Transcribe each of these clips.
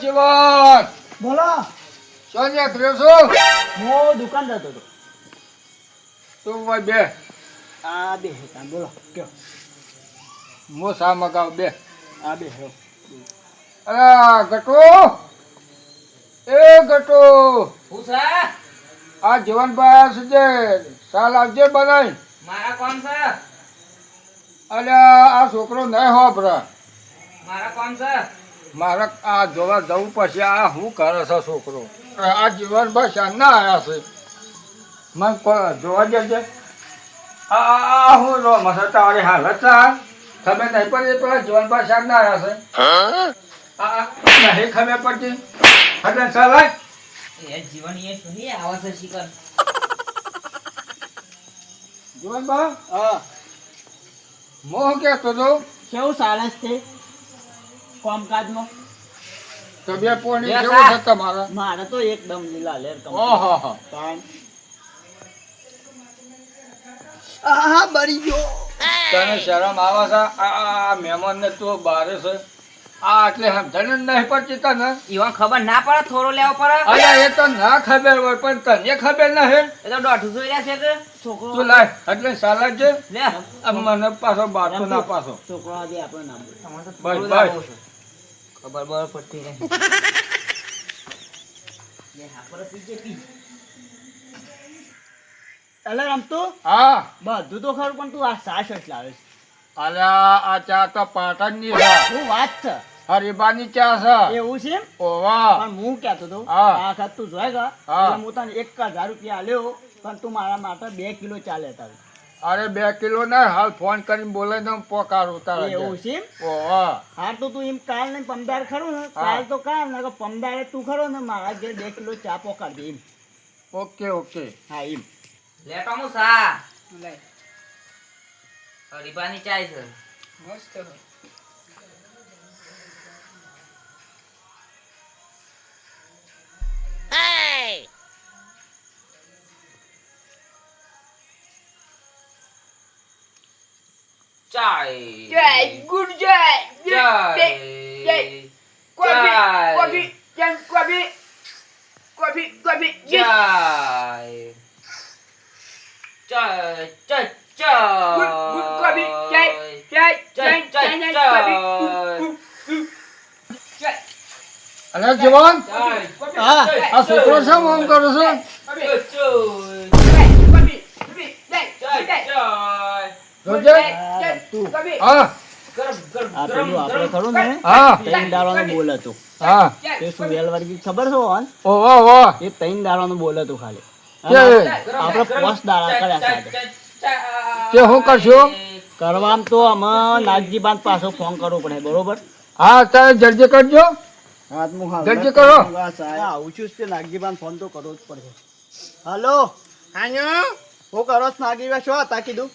જીવન બોલો. સોનિયા કર્યો છું? હું દુકાન જતો હતો. તું ભાઈ બે. આ બે કામ બોલો કયો? હું સા મગાવ? બે. આ બે હેરો અરે ગટુ. એ ગટુ. હું છે? આ જીવનભાઈ સુજે સાલ આવજે બનાય મારા કોણ છે? અરે આ છોકરો નહીં હોભરા. મારા કોણ છે? મારે આ જોવા જવું પડશે આ શું કરે છે છોકરો? આ જીવનભાઈ શાના આવ્યા છે. મને જોવા જજે આ આ- આ હું રો મસા તારી હાલત છે તમે ખબર નહીં પડી પેલા જીવનભાઈ શાના આવ્યા છે. આ આ નહીં ખબર પડતી. એટલે ચલાય એ જીવન એ શું આવે છે શિકર. જીવનભાઈ હા. મોહ કે હતો કેવું ચાલે છે તે? કામકાજમાં તબિયત પોણી કેવું છે. તમારા? મારે તો એકદમ લીલા લેર ઓહો હો. કામ આ બરી ગયો. તને શરમ આવે છે? આ મહેમાન ને તો બારે છે. આ એટલે સમજણ નહીં પડતી તને. ઈવન ખબર ના પડે થોડો લેવો પડે. અરે એ તો ના ખબર હોય પણ તને ખબર ના હે એ તો દોઢું જોઈ રહ્યા છે કે? છોકરો તું લાય એટલે સાલા છે. મને પાછો બાતો ના પાછો છોકરો આજે આપણે નામ બોલ. તમારે બસ, બસ. ખબર પડતી નહીં રમતું હા. બધું તો ખરું પણ તું આ સાસ જ લાવે છે. અલ્યા આ ચા તો પાટણની છે. શું વાત છે? હરીબાની ચા છે. એવું છે? ઓવા. પણ હું કહેતો તો હા. આ વખત તું જોઈ ગયો હા. હું તને એક હજાર રૂપિયા આલ્યો પણ તું મારા માટે બે કિલો ચાલે તારું અરે બે કિલો ના હાલ ફોન કરીને બોલે ને પોકાર ઉતારે એવું છે? હા. તો તું એમ કાલ ને પમદાર ખરો ને કાલ તો કાલ ને પમદારે તું ખરો ને મારા ઘેર બે કિલો ચા પોકાર દે એમ. Okay okay. હા એમ. લે ટોમું સા? હરીબાની ચાય છે. મસ્ત જય ગુડ જય જય ચાય જય કોફી ચાય કોફી જય કોફી કોફી કોફી જય ચાય ચાય ચાય ગુડ ગુડ કોફી જય જય જય જય જય કોફી જય અરે જીવન હા આ છોકરો છે આમ કરો છો કોફી જય કોફી જય જય જય જોજે જય તું. કોફી હા. આ પેલું આપણે ખરું ને? હા. ત્રણ દાડાનું બોલ હતું. હા. તે શું વર્ગી ખબર છે ઓન ઓવા ઓવા એ ત્રણ દાડાનું બોલ હતું ખાલી. આપણે પાંચ દાડા કર્યા સાથે કે હું કરશું? કરવામાં તો આમાં નાગજી બાદ પાછો ફોન કરવો પડે બરોબર? હા તારે જલ્દી કરજો. જલ્દી કરો. આવું છું તે નાગજી બાદ ફોન તો કરવો જ પડશે. હલો? હું કરો છો નાગજી બા શું હતા કીધું?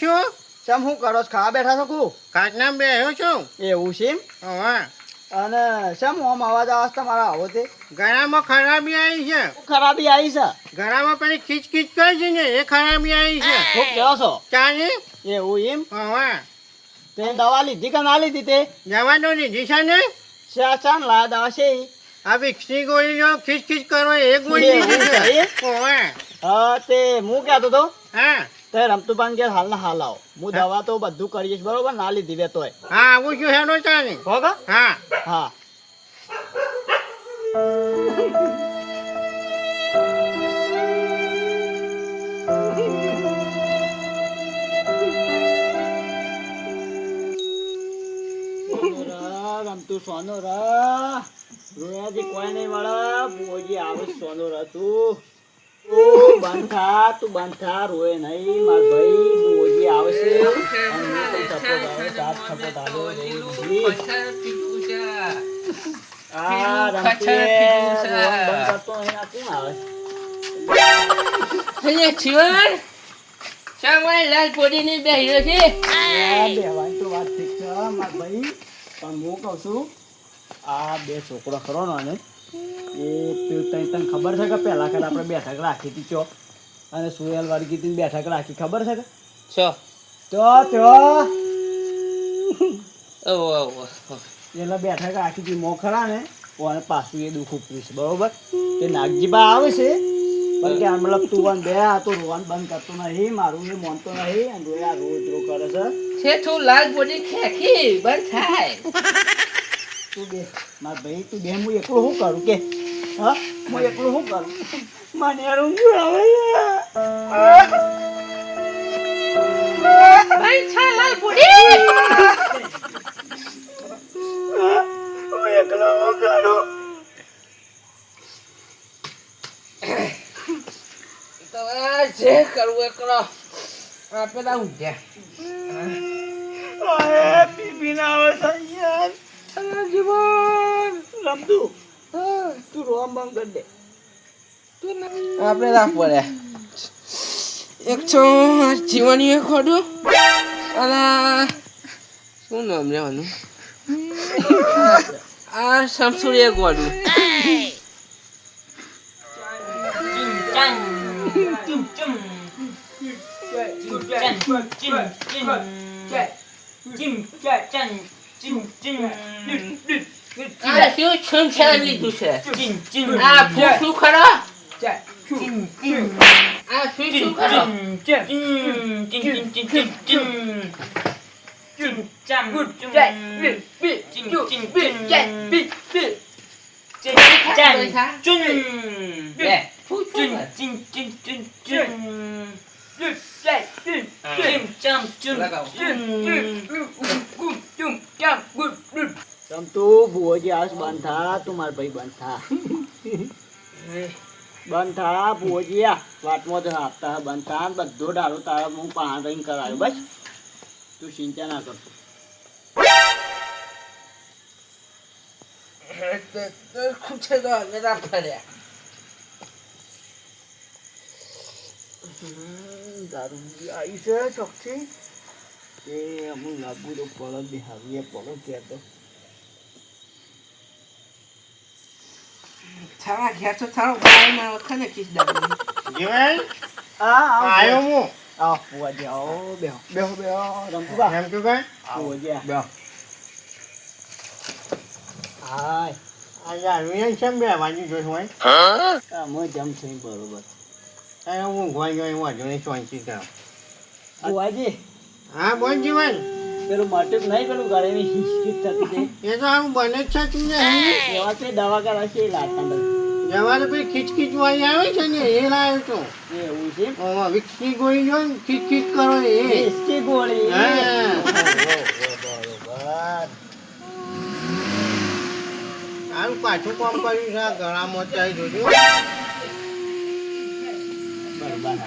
છું ચમ હું કરો છો? ખાવા બેઠા છો કુ? કાચના આવ્યો છું એવું છે? હવે અને સમ હું અવાજ આવે તમારા આવો તે? ગળામાં ખરાબી આવી છે. ખરાબી આવી છે? ગળામાં પેલી ખીચ ખીચ કરી છે ને એ ખરાબી આવી છે. ખૂબ કહો છો. ચાની? એવું એમ? હવે તે દવા લીધી કે ના લીધી તે? જવા દો લીધી છે ને? શા ચાન લાયા દવા છે? આ ગોળી જો ખીચ ખીચ કરો એ ગોળી લીધી છે. હવે હા તે હું કહેતો તો? હા. તે રમતુબાન ઘેર હાલ ના હાલ આવો. હું દવા તો બધું કરીશ બરોબર? ના લીધી બે તોય. હા આવું છું હેડો ચાની હોગા હા. હા. રમતું સોનો રા રોયાજી કોઈ નહીં મળે બોજી આવે સોનો રા તું. બંધ તું બંધા રોય નહીં માર ભાઈ બોજી ઓજી આવશે. અને હું પણ સપોર્ટ આવે સાથ સપોર્ટ આવે તો તો પણ હું કહું છું આ બે છોકરો ખરો ને એ તને તને ખબર છે કે પહેલા કર આપણે બેઠક રાખી હતી ચો? અને સુરેલ વાળી કીધી બેઠક રાખી. ખબર છે કે? છો તો તો ઓ ઓ એટલે બેઠક રાખી હતી મો ખરા ને અને પાછું એ દુઃખ ઉપરીશ બરોબર? તે નાગજીબા આવે છે પણ કે મતલબ તું આમ બે આ તો રોવાનું બંધ કરતો નહીં મારું એ મોનતો નહીં અને રોય આ રોજ રો કરે છે. છે તું લાગ બોડી ખેખી બંધ થાય. તું બે માર ભાઈ તું બે હું એકલો શું કરું કે? હા? હું એકલો શું કરું? મને યાર ઊંઘ આવે છે. બંધ થાય લાલ બોડી હું એકલો શું કરું? તો જે કરવું એ કરો આ ઊંઘ્યા અરે ના આવે યાર જીવન રમતું તું રોમ બમ કરી દે આપણે રાખ પડે એક તો જીવની એક ખોડું અને શું નામ લેવાનું આ શમસુર એક વાડું ચિમ ચિમ ચિમ ચિમ ચિમ ચિમ ચમ 나 지금 처음 사람이 음. 주세. 찐찐. 음. 음. 아, 부축하라. 자, 찐찐. 아, 부축하라. 찐찐. 찐찐찐찐찐. 찐짠. 찐찐찐찐. 짠. 찐. 네. 찐찐찐찐찐. 찐짠 찐. 찐짠 찐. 찐짠 찐. ફૂફું તો ભુવોજી આસ બંધ થા તું મારા ભાઈ બંધ થા. બંધ થા ભુવોજી આ વાતમાં જ આપતા બંધ થા બધો ડાળો તારા હું પાણી રહીને કરાયો બસ. તું ચિંતા ના કરતો ખૂબ છે તો અમે દારૂ આવી છે ચોકથી? એ અમુક લાગુ તો પડો બિહાવીએ પડો કહેતો થારા ઘેર તો થારો ભાઈ ના વખત ને કિસ ડાબી જીવન? હા આયો હું? આવ ભુવોજી આવો બેહો. બેહો બેહો રમતું બા. એમ તું કઈ ભુવોજી બેહો. હાય. આ યાર કેમ બે વાંચી જોઈશ હોય? હા મો જમ છે બરોબર. એ હું ગોઈ ગઈ હું નહીં વાંચી જાઉં ભુવાજી હા બોલ જીવન. પેલું માટું નહીં પેલું ગળેની હિચકિચ થતી એ તો આમ બને જ છે તું એવા તે દવા કરા છે લાખંડ જવારે પેલી ખીચકીચ વાળી આવે છે ને એ લાવ્યો તો. એવું છે? ઓમાં વિક્સની ગોળી જો ને ખીચખીચ કરો એ. હિચકી ગોળી. પાછું કામ કર્યું છે આ ગળામાં ચાઈ જોજો. બરાબર.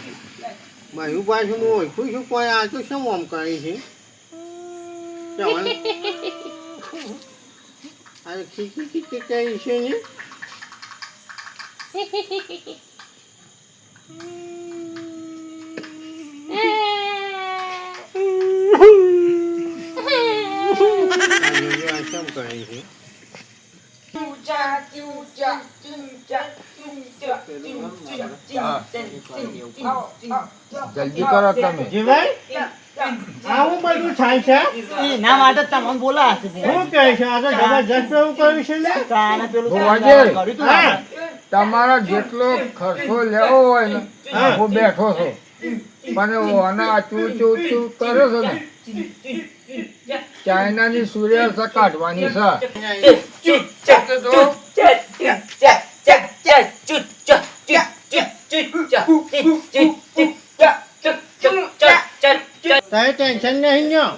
મારું પાછું હું ઓળખું છું કોઈ આ તો શું આમ કરી છે? ખીચી কি કરી છે ને આ જોજો આ શું કરી જલ્દી કરો તમે જીવન આવું બધું થાય છે? એના માટે તમને બોલા છે શું કહે છે આ તો જબરજસ્ત એવું કર્યું છે ને તાને પેલું તમારો જેટલો ખર્ચો લેવો હોય ને હા. બેઠો છું. પણ ઓના ચૂ ચૂ ચૂ કરો છો ને ચાઇનાની સૂર્ય કાઢવાની છે. તારે ટેન્શન નહીં લ્યો.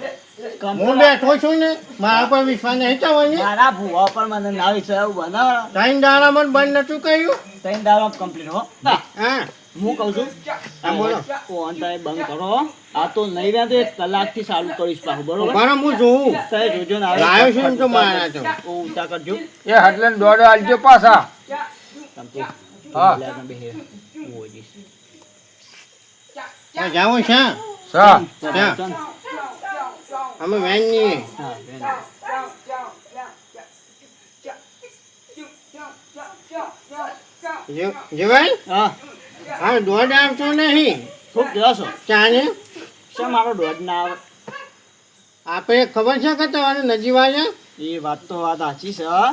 હું બેઠો છું ને મારા પર વિશ્વાસ નહીં થવાનો મારા ભૂવા પર મને ના વિશ્વાસ એવું બનાવો. ત્રણ દાડામાં બંધ નતું કર્યું? ત્રણ દાડા કમ્પ્લીટ હો. હા, કહું છું બોલો. ફોન તમે બંધ કરો આ તો નહીં રહ્યા તો એક કલાકથી ચાલુ કરીશ પાછું બરોબર? બરાબર હું જોઉં. તમે જોજો ને આવ્યો છું તો મારા તો ઓ ઉતા કરજો. એ હટલે દોડો આલજો પાછા. તમતો હા. ઓજી છે સા અમે વેન હા હા દોડ આવતો નહીં ખૂબ જશો ચાને છે મારો દોઢ ના આવે આપણે ખબર છે કે તમારે નજીવા છે એ વાત તો વાત સાચી છે હા.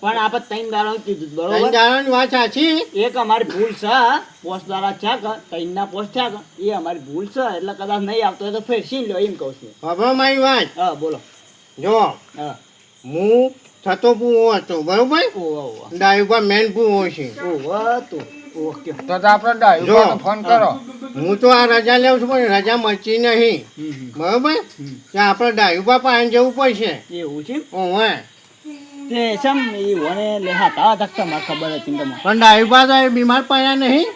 પણ આપણે ત્રણ દાડા કીધું ત્રણ બરોબર દાડાની વાત સાચી. એક અમારી ભૂલ છે પોસ્ટ દ્વારા છે કે ત્રણના પોસ્ટ છે કે. એ અમારી ભૂલ છે એટલે કદાચ નહીં આવતો હોય તો ફેરસી લો એમ કહું છું. હવે મારી વાત. હા બોલો. જો હા. હું થતો પૂવો હતો બરોબર? ડાયુબા મેન પૂવો છે. ઓહો તો ઓકે. તો આપણે ડાયુબા ફોન કરો. હું. તો આ રજા લેવું છું પણ રજા મળતી નહીં. બરોબર? ત્યાં આપણે ડાયુબા પાસે જવું પડશે. એવું છે? ઓવે. તે સમ તા મારે ખબર હતી તમને પણ ડાયુબા તો બીમાર પડ્યા નહીં?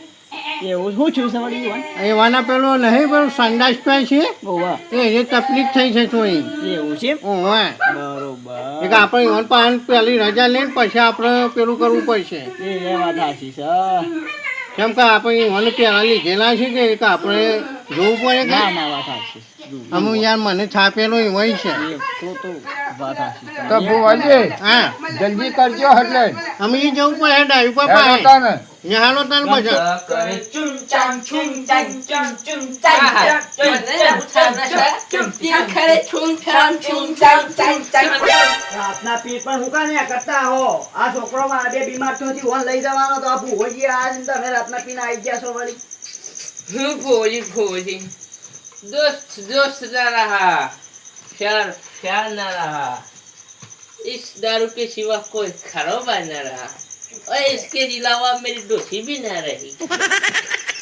એવું શું છું સવાડી વન પેલો નહીં પેલું સંડાસ પે છે? ઓવા એ એ તકલીફ થઈ છે થોડી એવું છે ઓવે બરોબર. એક આપણે ઈવન પાન પેલી રજા લઈને પછી આપણે પેલું કરવું પડશે. એ વાત કેમ કે આપણે ઈવન પહેલા લીધેલા છે કે એક આપણે જોવું પડે ના ના વાત અમુક યાર મને છાપેલો હોય છે. તો તો વાત સાચી તો ભુવાજી હા. જલ્દી કરજો એટલે. અમે જવું પડે ડાયું પપ્પા તાને. ત્યાં તને પછી ચુમ ચામ ચુમ. રાતના પીર પણ હું કાને કરતા હો? આ છોકરો મારા બે બીમાર થયો ઓન લઈ જવાનો તો આ ભૂવોજી આજ જ તમે રાતના પીને આવી ગયા છો વળી. હું ભોજી ભોજી दोस्त दोस्त ना रहा प्यार प्यार ना रहा इस दारू के सिवा कोई खरोबा न रहा और इसके अलावा मेरी दोस्ती भी ना रही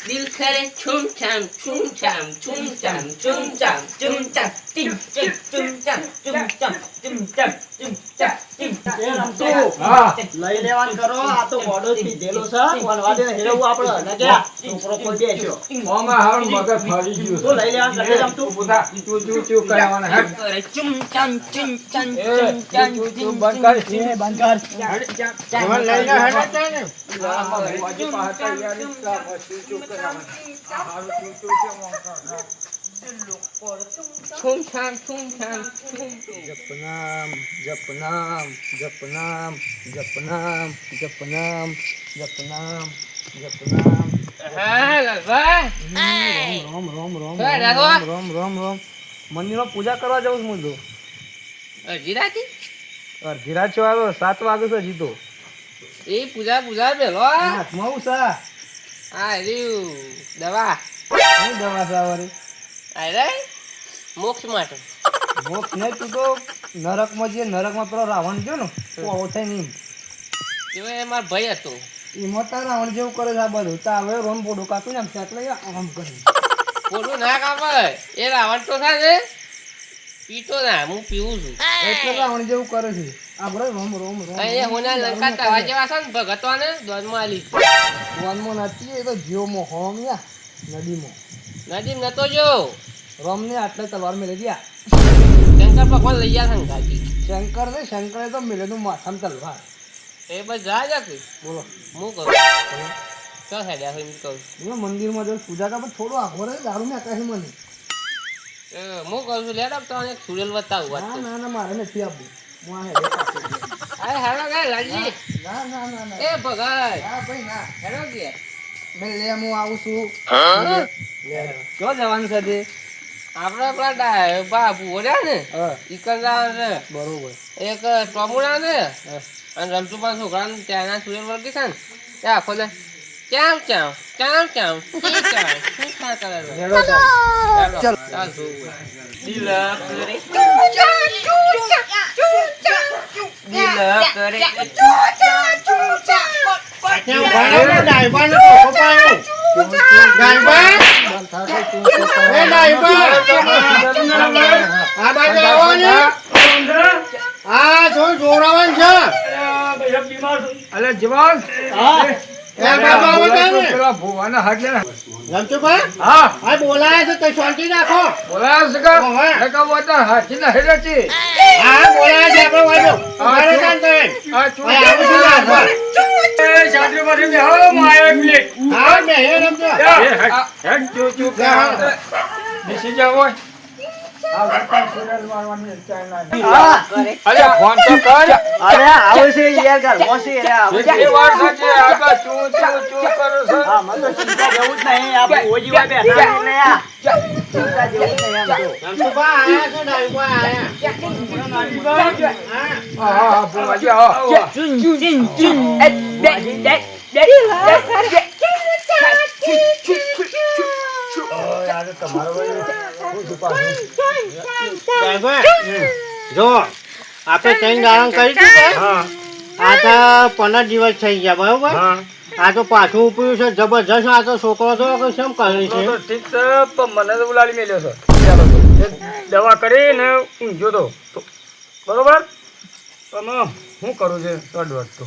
દિલ કરે છૂમ છામ છૂમ છામ છૂમ છામ છૂમ છામ છૂમ છામ ચીમ ચીમ ચૂમ છામ ચૂમ છામ ચૂમ છામ ચૂમ છામ ચીમ લઈ લેવાન કરો આ તો મોડો પીધેલો છે વનવા દે હેરવું આપણે નક્યા છોકરો કોઈ બેસ્યો મોમાં હાલ મગજ ફરી ગયું તો લઈ લેવાન કરે જમ તું પૂતા ચૂ ચૂ ચૂ કરવાના હે કરે ચૂમ ચામ ચૂમ ચામ ચૂમ ચામ ચૂમ બંધ કર બંધ કર ચામ ચામ લઈ લે હટ ચાને નામ જપનામ પૂજા કરવા જવું છું હું તો અડધી આવ્યો સાત વાગે છે જીતો એ પૂજા પૂજા પેલો હાથમાં આવું હા રહ્યું. દવા. શું દવા વળી? અરે મોક્ષ માટે. મોક્ષ નહીં તું તો નરકમાં જે નરકમાં પેલો રાવણ ગયો ને પોળો થઈને નહીં એવો એ મારો ભાઈ હતો. એમાં તાર રાવણ જેવું કરે છે આ બધું. તો હવે રોમ પોડું કાપી ને એટલે આમ કરી. પોડું ના કાપે. એ રાવણ તો થાય છે. પીતો ના હું પીવું છું. એટલે રાવણ જેવું કરે છે. આપણે રોમ રોમ રોમ અહીંયા હોના લંકા તવા જેવા છે ને ભગતો દોનમાં આલી. વનમાં નથી એ તો જીવમાં હોમ યા નદીમાં. નદી નતો જો રોમ ને આટલે તલવાર મેળવી ગયા. શંકર ભગવાન લઈ ગયા સંગાતી શંકર ને શંકરે તો મેળેલું માથામાં તલવાર. એ બસ જા જા કે. બોલો. હું કહું ચો હેડ્યા હોય કહું. તમે મંદિરમાં જો પૂજા કરે પણ થોડું આઘો રહે દારૂ ને કહે મને. એ હું કહું છું લેડ તો એક સુરેલ બતાવું. ના ના મારે નથી આપવું હું. અરે હેલો કે લાલજી. ના ના ના ના. એ ભગાય. ના ભાઈ ના. હેડો કે મેં લે હું આવું છું. ક્યાં જવાનું છે તે? આપણા પેલા ડા- બાપુ ઓર્યા ને? હા. બરોબર. એક ટોમુડા છે અને રમતુપા છોકરાને ત્યાંના સુરેલ વર્ગી છે ને. ત્યાં આખો દે ક્યાં ક્યાં? ક્યાં ક્યાં? ક્યાં કરે છે? ચાલો. દિલ આ જોરાવન છે. અલે જવાન. હા. આ બોલાયા છે તો શાંતિ રાખો. બોલાવ છે અરે ફોન તો કર. અરે આવે છે યાર ઘરમાં છે અરે આવે છે. એ વાત સાચી આગળ ચૂ ચૂ ચૂ કરો છો હા મને તો ચિંતા જેવું જ નહીં આ ભુવોજી વાય બેઠા એટલે આ ચિંતા જેવું જ નહીં આમ તો. ધમસુભા આયા છો ડાળીબા આયા? હા હા હા ભુવાજી, આવો. ઓય, આજે તમારો ભાઈ શું છુપાવ્યું? ડાળીબા, જો આપણે ત્રણ દાડમ કરી દીધું હા. આ તો પંદર દિવસ થઈ ગયા બરોબર? હા. આ તો પાછું ઉપયું છે જબરજસ્ત આ તો છોકરો તો કે કેમ કહે છે? તો ઠીક છે પણ મને તો ઉલાડી મેલ્યો છે. દવા કરીને ઊંઘ્યો તો. તો બરોબર? પણ શું કરું છે? દોઢ વર્ષ તો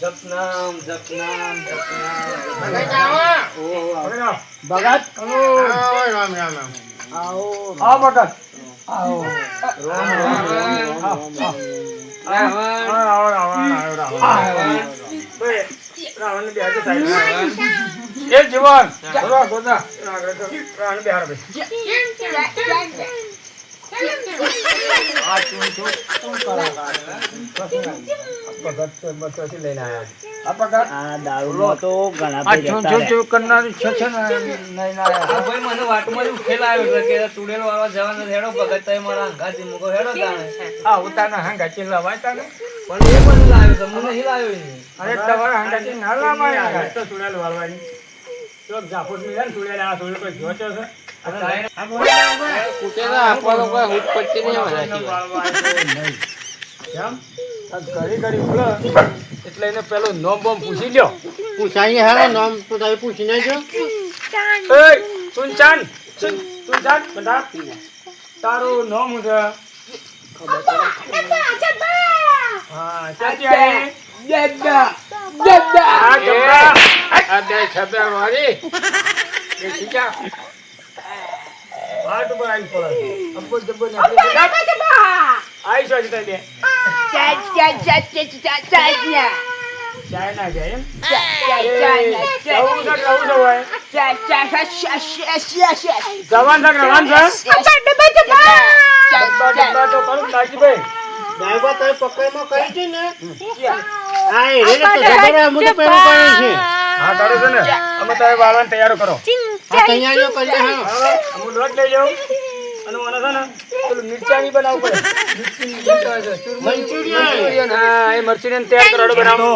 જપનામ જપનામ જપનામ. ભગત હલો રામ રામ રામ. આવો આવો ભગત. આવો. રામ રામ રામ. રોમ રોમ. હા, આવો, આવો, આવો, આવો, આવો. બે, બે હાથે સાઈડ. એ જીવન ચલો ગોતા આગળ બે હાથે બે. આ ચૂં ચૂં ચૂં કરાવતા. ભગત છે, બસ પછી લઈને આયા છે. આ ભગત આ દારૂમાં તો ઘણા આ બધા ચૂં રહેતા ચૂં ચૂં કરનારી છે છે ને લઈને આયા. આ ભાઈ જાફુટ મિલે ને સુડેલ આ સુડેલ કોઈ જોચો છે એટલે એને પેલો નોમ બોમ પૂછી લ્યો પૂછાઈએ હેલો નામ તો તમે પૂછીને જો એ સુનચાન સુનચાન બધા તારું નામ હું હા ચાચી બે છબ્બા મારી ઠીકા ઉપર આઈ પડે અબ્બો જબ્બો ને આઈ છો જતા બે ચાય ના જાય એમ રહું છે કે રહું છે હોય જવાન છે રવાન છે ડબ્બા ડબ્બા તો કરું નાજીભાઈ ડાયબા તમે પકડમાં કરી છે ને હા રે તો જબર અમુક તો પેલું છે હા તારે છે ને અમે તારે વાળવાની તૈયારો કરો આ તૈયારીઓ કરી દે હા હવે લોટ લઈ જાઉં. અને મને છે ને પેલું મિરચાની બનાવવું પડે. મંચુરિયન. હા એ મંચુરિયન તૈયાર કરાડો બનાવો.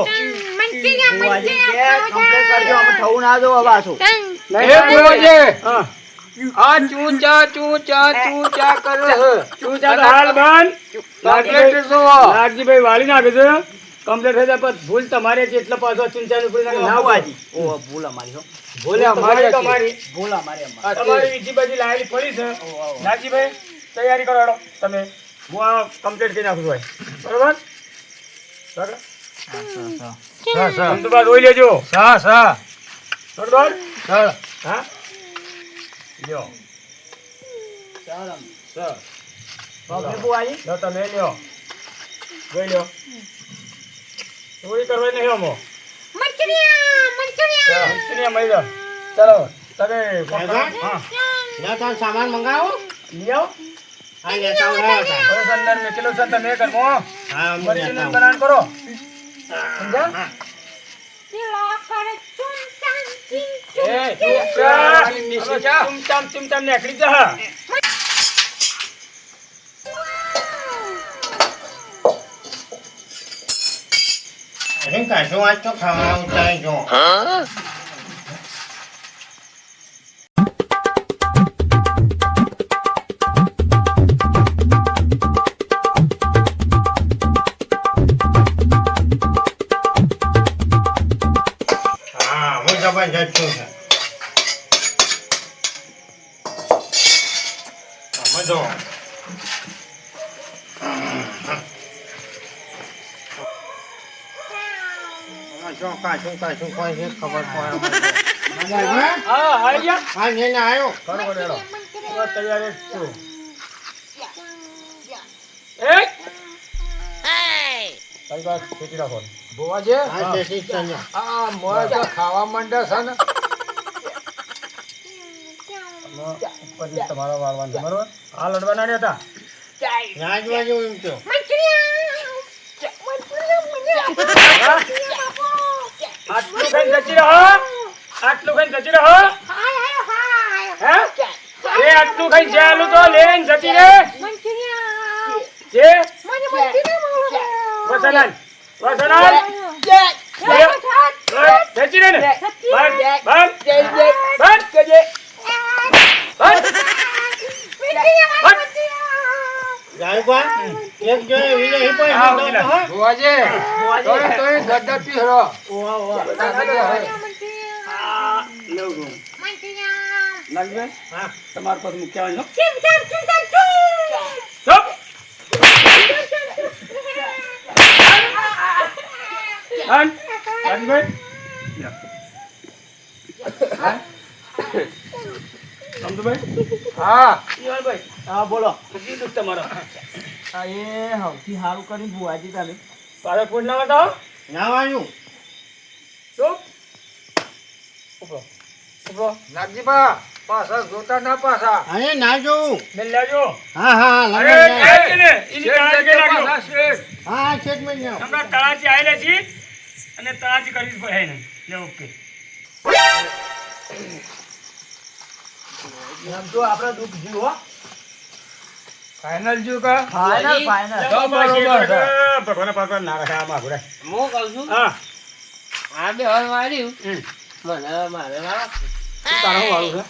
ભુવાજી કે complaint કરજો અમે થવું ના દો હવે પાછું. એ બોલજે આ ચૂચા ચૂચા ચૂચા કરે. ચૂચા. હાલ સો વાળી નાખે છે. કમ્પ્લીટ થઈ જાય. પણ ભૂલ તમારે છે. એટલે પાછો નાખે ના ભુવાજી ઓ ભૂલ અમારી હો. ભૂલ અમારી તમારી ભૂલ અમારી તમારી બીજી બધી લાયેલી પડી છે. નાજીભાઈ તૈયારી કરાડો તમે. હું આ કમ્પ્લીટ કરી નાખું ભાઈ. બરોબર? બરાબર રોઈ લેજો. સા સા બરોબર? હા? લ્યો. તમે લ્યો. જોઈ લ્યો. ચોરી કરવાની નહીં અમો મંચુરિયા જાઓ ચાલો તમે સામાન મંગાવો? લ્યો. હા લેતા આવો અંદર મેકેલો છે તમે કરવો હા આવું. બનાન કરો. સમજ્યા? એ ચૂપચાપ ચૂમચામ ચૂમચામ નીકળી જા અરે કાશો આજ તો ખાવા ઉતારી જો હા હું જબરજસ્ત છું સર સમજો જો કાશું કાશું કોઈ છે? ખબર પડે હા ગયા હા લઈને આવ્યો કરો. બસ તૈયાર જ છું. એ તારી વાત ખેતી રાખો ભુવાજી. આ મોય ખાવા માંડે છે ને. ઉપરથી તમારે વાળવાનું બરોબર? હા લડવાના નહીં હતા. રાજવા એમ કહો. ખાઈને જતી રહો. આટલું ખાઈને જતી રહો. હે? એ આટલું ખાઈને જ્યાં તો લેન જતી રહે જે? વસનાલ વસનાલ જતી રે ને. બંધ બંધ. બંધ. બંધ. ગાયકવાડ, એક જોઈએ વિજય ઈ પણ હા, હિંડો ઊભી તો હા. ભુવાજી તોય તોય ગડ્ડા પીહરો ઓવા ઓવા આ લઉં છું નાગભાઈ હા. તમારા પાસે ચૂપ સમજુભાઈ? હા. હા બોલો. તમારો. આ એ સૌથી સારું કરીને બુવાજી તમે તારે ફૂટ ના બતાવો નાવાનું. ચૂપ ઉપરો. ઉપરો. નાગજીબા પાછા જોતા ના પાછા. અરે ના જો મેલ લેજો. હા હા લાગે ને. એની તળાજી કે લાગ્યો? હા છેક મે ન્યો. હમણાં તળાજી આવેલા છીએ અને તળાજી કરવી પડે ને લે ઓકે. એમ તો આપણે દુઃખ જીવો હો. ફાઇનલ જો કા? ફાઇનલ ફાઇનલ તો બરોબર છે. ભગવાન ભગવાન ના રાખા આમાં ઘરે હું કહું છું? હા. આ બે હળ માર્યું. મને મારે વાળો. તારો વાળું છે?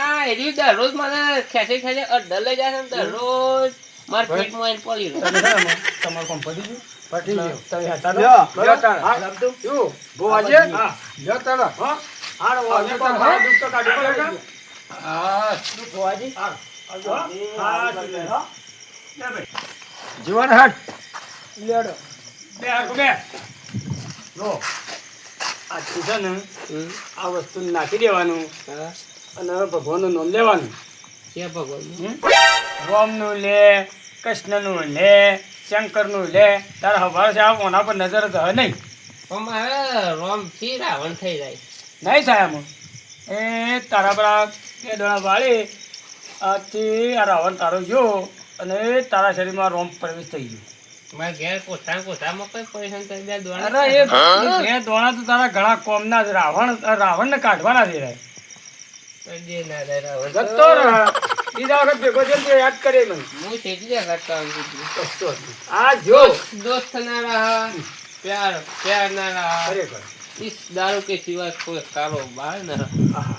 આ એરી દરરોજ મને ખેંચી ખેંચી અડધર લઈ જાય છે ને દરરોજ. માર પેટમાં આવીને પડી રહ્યો. તમારું કામ પતી ગયું? પટી ગયું. તમે હતા? લ્યો, તારા લ્યો. લખતું? શું? ભુવાજી હા જો તારા. હા. આ વાજે તો દુઃખ તો કાઢી પડે હા. હા બુવાજી હા, જીવન હાટ. લેડો. બે બે. જો, આ છે ને આ વસ્તુ નાખી દેવાનું હા. અને ભગવાનનું નામ લેવાનું. કે ભગવાન? રોમનું લે કૃષ્ણનું લે શંકરનું લે તારા હવાર છે આ કોના પર નજર જ નહીં. પણ મારે રોમથી રાવણ થઈ જાય. નહીં થાય આમાં. એ તારા પર બે દોડા વાળી આથી આ રાવણ તારો ગયો અને તારા શરીરમાં રોમ પ્રવેશ થઈ ગયો. મારા ઘેર કોઠા પરેશાન કરી દે દોણા તો તારા ઘણા કોમના રાવણ રાવણને કાઢવાના દે રહે ના દે બીજા યાદ કરે હું કેટલી આ જો. દોસ્ત ના પ્યાર પ્યાર ના રહા ખરેખર. ઇસ દારૂ કે સિવાય કોઈ કારો બાર ના રહા